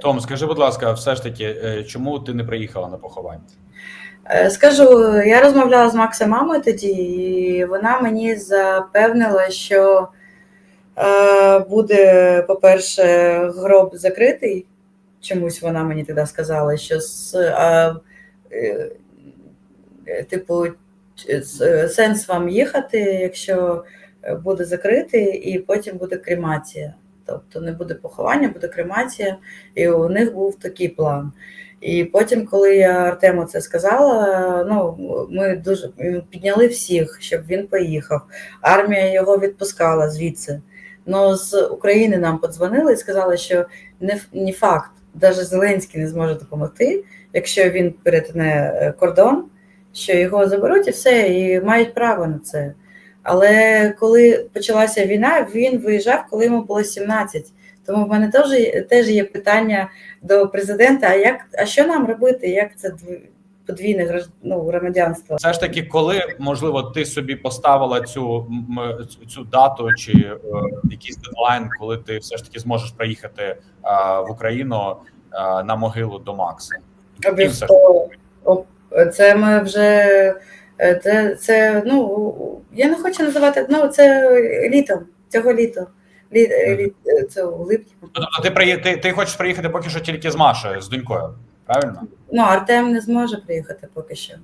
Том, скажи, будь ласка, все ж таки, е, чому ти не приїхала на поховання? Е, Скажу, я розмовляла з Максом мамою тоді, і вона мені запевнила, що е, буде, по-перше, гроб закритий. Чомусь вона мені тоді сказала, що з, е, типу, сенс вам їхати, якщо буде закритий, і потім буде кремація. Тобто не буде поховання, буде кремація, і у них був такий план. І потім, коли я Артему це сказала, ну ми дуже підняли всіх, щоб він поїхав. Армія його відпускала звідси. Ну з України нам подзвонили і сказали, що не, не факт, навіть Зеленський не зможе допомогти, якщо він перетне е, кордон, що його заберуть і все, і мають право на це. Але коли почалася війна, він виїжджав, коли йому було 17. Тому в мене теж, теж є питання до президента: а як а що нам робити? Як це дв- подвійне ну, громадянство? Все ж таки, коли можливо ти собі поставила цю цю- дату чи е, якийсь дедлайн, коли ти все ж таки зможеш приїхати е, в Україну е, на могилу до Макса? Обов'язково. Це ми вже це, це ну я не хочу називати ну це літом, цього літа. Лі, лі, це у липні. Тобто ти при, ти, ти хочеш приїхати поки що тільки з Машею, з донькою, правильно? Ну, Артем не зможе приїхати поки що.